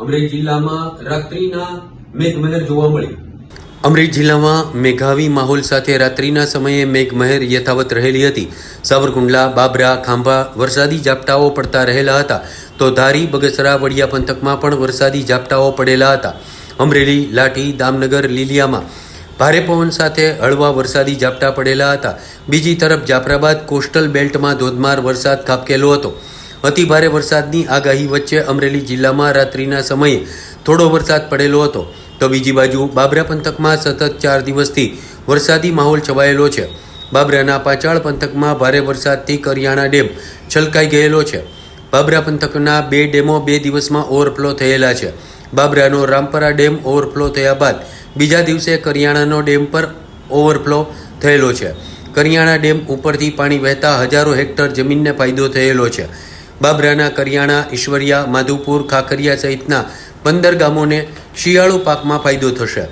અમરેલી જિલ્લામાં રાત્રિના મેઘમહેર જોવા મળી. અમરેલી જિલ્લામાં મેઘાવી માહોલ સાથે રાત્રિના સમયે મેઘમહેર યથાવત રહેલી હતી. સાવરકુંડલા, બાબરા, ખાંભા વરસાદી ઝાપટાઓ પડતા રહેલા હતા. તો ધારી, બગસરા, વડિયા પંથકમાં પણ વરસાદી ઝાપટાઓ પડેલા હતા. અમરેલી, લાઠી, દામનગર, લીલિયામાં ભારે પવન સાથે હળવા વરસાદી ઝાપટા પડેલા હતા. બીજી તરફ જાફરાબાદ કોસ્ટલ બેલ્ટમાં ધોધમાર વરસાદ ખાબકેલો હતો. અતિ ભારે વરસાદની આગાહી વચ્ચે અમરેલી જિલ્લામાં રાત્રિના સમયે થોડો વરસાદ પડેલો હતો. તો બીજી બાજુ બાબરા પંથકમાં સતત ચાર દિવસથી વરસાદી માહોલ છવાયેલો છે. બાબરાના પાચાળ પંથકમાં ભારે વરસાદથી કરિયાણા ડેમ છલકાઈ ગયેલો છે. બાબરા પંથકના બે ડેમો બે દિવસમાં ઓવરફ્લો થયેલા છે. બાબરાનો રામપરા ડેમ ઓવરફ્લો થયા બાદ બીજા દિવસે કરિયાણાનો ડેમ પર ઓવરફ્લો થયેલો છે. કરિયાણા ડેમ ઉપરથી પાણી વહેતા હજારો હેક્ટર જમીનને ફાયદો થયેલો છે. બાબરાના કરિયાણા ઈશ્વરિયા માધુપુર ખાખરિયા સહિતના પંદર ગામોને શિયાળુ પાકમાં ફાયદો થશે.